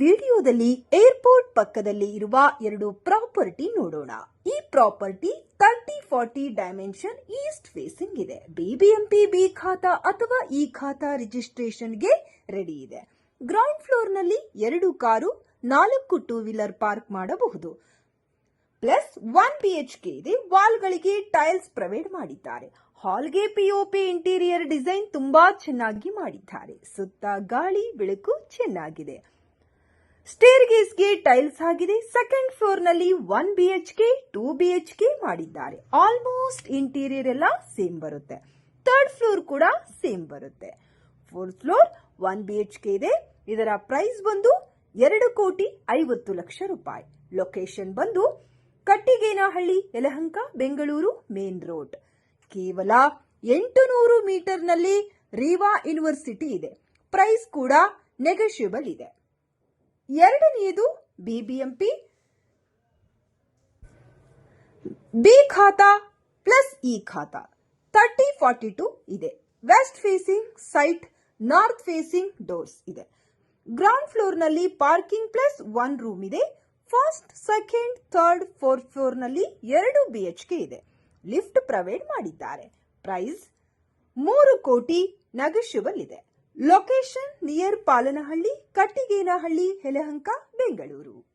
ವಿಡಿಯೋದಲ್ಲಿ ಏರ್ಪೋರ್ಟ್ ಪಕ್ಕದಲ್ಲಿ ಇರುವ ಎರಡು ಪ್ರಾಪರ್ಟಿ ನೋಡೋಣ. ಈ property thirty forty dimension east facing ಇದೆ. ಬಿಬಿಎಂಪಿ ಬಿ ಖಾತಾ ಅಥವಾ ಇ ಖಾತಾ ರಿಜಿಸ್ಟ್ರೇಷನ್ಗೆ ರೆಡಿ ಇದೆ. ಗ್ರೌಂಡ್ ಫ್ಲೋರ್ನಲ್ಲಿ ಎರಡು ಕಾರು, ನಾಲ್ಕು ಟೂ ವೀಲರ್ ಪಾರ್ಕ್ ಮಾಡಬಹುದು. ಪ್ಲಸ್ ಒನ್ ಬಿಎಚ್ಕೆ ಇದೆ. ವಾಲ್ಗಳಿಗೆ ಟೈಲ್ಸ್ ಪ್ರೊವೈಡ್ ಮಾಡಿದ್ದಾರೆ. ಹಾಲ್ಗೆ ಪಿಒಪಿ ಇಂಟೀರಿಯರ್ ಡಿಸೈನ್ ತುಂಬಾ ಚೆನ್ನಾಗಿ ಮಾಡಿದ್ದಾರೆ. ಸುತ್ತ ಗಾಳಿ, ಬೆಳಕು ಚೆನ್ನಾಗಿದೆ. ಸ್ಟೇರ್ ಗೇಸ್ಗೆ ಟೈಲ್ಸ್ ಆಗಿದೆ. ಸೆಕೆಂಡ್ ಫ್ಲೋರ್ನಲ್ಲಿ ಒನ್ ಬಿಎಚ್ಕೆ, ಟೂ ಕೆ ಮಾಡಿದ್ದಾರೆ. ಆಲ್ಮೋಸ್ಟ್ ಇಂಟೀರಿಯರ್ ಎಲ್ಲ ಸೇಮ್ ಬರುತ್ತೆ. ಥರ್ಡ್ ಫ್ಲೋರ್ ಕೂಡ ಸೇಮ್ ಬರುತ್ತೆ. Fourth floor one B H K ಇದೆ. ಇದರ ಪ್ರೈಸ್ ಬಂದು ಎರಡು ಕೋಟಿ ಐವತ್ತು ಲಕ್ಷ ರೂಪಾಯಿ. ಲೊಕೇಶನ್ ಬಂದು ಕಟ್ಟಿಗೇನಹಳ್ಳಿ, ಯಲಹಂಕ, ಬೆಂಗಳೂರು, ಮೇನ್ ರೋಡ್. ಕೇವಲ ಎಂಟು ನೂರು ಮೀಟರ್ನಲ್ಲಿ ರೀವಾ ಯೂನಿವರ್ಸಿಟಿ ಇದೆ. ಪ್ರೈಸ್ ಕೂಡ ನೆಗೋಷಿಯಬಲ್ ಇದೆ. ಎರಡನೆಯದು BBMP B khata plus E khata. Thirty forty two ಇದೆ. West facing site north facing doors ಇದೆ. ಗ್ರೌಂಡ್ ಫ್ಲೋರ್ನಲ್ಲಿ ಪಾರ್ಕಿಂಗ್ ಪ್ಲಸ್ ಒನ್ ರೂಮ್ ಇದೆ. ಫಸ್ಟ್ ಸೆಕೆಂಡ್ ಥರ್ಡ್ ಫೋರ್ತ್ ಫ್ಲೋರ್ನಲ್ಲಿ ಎರಡು ಬಿಎಚ್ಕೆ ಇದೆ. ಲಿಫ್ಟ್ ಪ್ರೊವೈಡ್ ಮಾಡಿದ್ದಾರೆ. ಪ್ರೈಸ್ ಮೂರು ಕೋಟಿ ನಗಶುವಲ್ಲಿದೆ ಲೊಕೇಶನ್ ನಿಯರ್ ಪಾಲನಹಳ್ಳಿ ಕಟ್ಟಿಗೇನಹಳ್ಳಿ ಹೆಲಹಂಕ ಬೆಂಗಳೂರು.